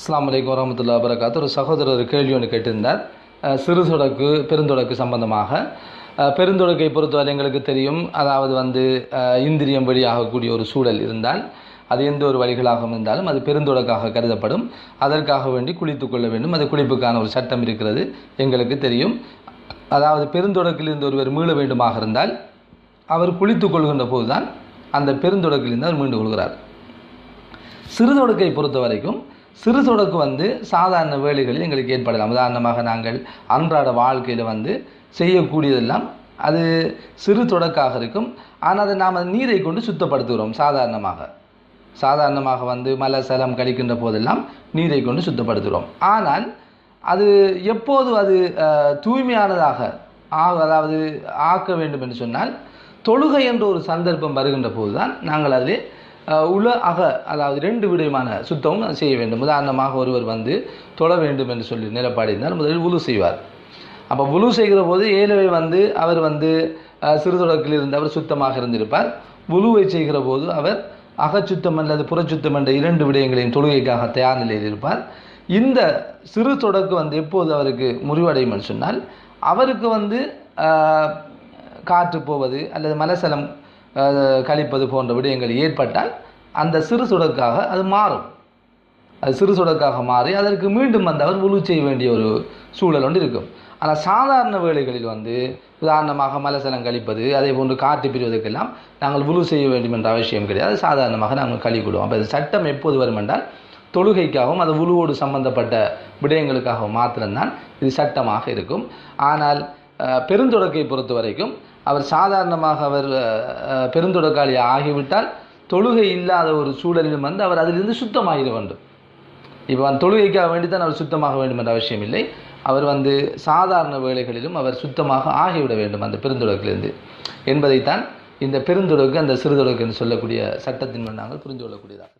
அஸ்லாம் வலைக்கம் வரமத்துல்லா வரகாத்து ஒரு சகோதரர் கேள்வி ஒன்று கேட்டிருந்தார். சிறு தொடக்கு பெருந்தொடக்கு சம்பந்தமாக. பெருந்தொடக்கை பொறுத்தவரை எங்களுக்கு தெரியும் அதாவது வந்து இந்திரியம் வெளியாகக்கூடிய ஒரு சூழல் இருந்தால் அது எந்த ஒரு வழிகளாக இருந்தாலும் அது பெருந்தொடக்காக கருதப்படும். அதற்காக வேண்டி குளித்து கொள்ள வேண்டும். அது குளிப்புக்கான ஒரு சட்டம் இருக்கிறது எங்களுக்கு தெரியும். அதாவது பெருந்தொடக்கிலிருந்து ஒருவர் மீள வேண்டுமாக இருந்தால் அவர் குளித்து கொள்கின்ற போதுதான் அந்த பெருந்தொடக்கிலிருந்து அவர் மீண்டு கொள்கிறார். சிறுதொடக்கை பொறுத்த வரைக்கும் சிறு தொடக்கு வந்து சாதாரண வேலைகளில் எங்களுக்கு ஏற்படலாம். உதாரணமாக நாங்கள் அன்றாட வாழ்க்கையில் வந்து செய்யக்கூடியதெல்லாம் அது சிறு தொடக்காக இருக்கும். ஆனால் அதை நாம் நீரை கொண்டு சுத்தப்படுத்துகிறோம் சாதாரணமாக. சாதாரணமாக வந்து மலை சலம் கழிக்கின்ற போதெல்லாம் நீரை கொண்டு சுத்தப்படுத்துகிறோம். ஆனால் அது எப்போது அது தூய்மையானதாக ஆக அதாவது ஆக்க வேண்டும் என்று சொன்னால் தொழுகை என்ற ஒரு சந்தர்ப்பம் வருகின்ற போதுதான் நாங்கள் அதிலே உல அக அதாவது ரெண்டு விடயமான சுத்தமும் செய்ய வேண்டும். உதாரணமாக ஒருவர் வந்து தொழ வேண்டும் என்று சொல்லி நிலப்பாடு இருந்தால் முதலில் உலு செய்வார். அப்போ உலு செய்கிற போது ஏழவை வந்து அவர் வந்து சிறு தொடக்கில் இருந்து அவர் சுத்தமாக இருந்திருப்பார். உலுவை செய்கிற போது அவர் அகச்சுத்தம் அல்லது புறச்சுத்தம் என்ற இரண்டு விடயங்களையும் தொழுகைக்காக தயார் நிலையில் இருப்பார். இந்த சிறு தொடக்கு வந்து எப்போது அவருக்கு முறிவடையும் என்று சொன்னால் அவருக்கு வந்து காற்று போவது அல்லது மலசலம் கழிப்பது போன்ற விடயங்கள் ஏற்பட்டால் அந்த சிறு சுடக்காக அது மாறும். அது சிறு சுடக்காக மாறி அதற்கு மீண்டும் வந்து அவர் உழு செய்ய வேண்டிய ஒரு சூழல் ஒன்று இருக்கும். ஆனால் சாதாரண வேலைகளில் வந்து உதாரணமாக மலசலம் கழிப்பது அதே போன்று காற்று பிரிவதற்கெல்லாம் நாங்கள் உழு செய்ய வேண்டும் என்ற அவசியம் கிடையாது. சாதாரணமாக நாங்கள் கழிக்கிடுவோம் அப்போ சட்டம் எப்போது வரும் என்றால் தொழுகைக்காகவும் அது உழுவோடு சம்பந்தப்பட்ட விடயங்களுக்காகவும் மாத்திரம்தான் இது சட்டமாக இருக்கும். ஆனால் பெருந்தொடக்கை பொறுத்த வரைக்கும் அவர் சாதாரணமாக அவர் பெருந்தொடக்காளி ஆகிவிட்டால் தொழுகை இல்லாத ஒரு சூழலிலும் வந்து அவர் அதிலிருந்து சுத்தமாகிட வேண்டும். இப்போ அந்த தொழுகைக்காக வேண்டித்தான் அவர் சுத்தமாக வேண்டும் என்ற அவசியம் இல்லை. அவர் வந்து சாதாரண வேலைகளிலும் அவர் சுத்தமாக ஆகிவிட வேண்டும் அந்த பெருந்தொடக்கிலிருந்து. என்பதைத்தான் இந்த பெருந்தொடக்கு அந்த சிறுதொடக்கு என்று சொல்லக்கூடிய சட்டத்தின் நாங்கள் புரிந்து கொள்ளக்கூடியதாக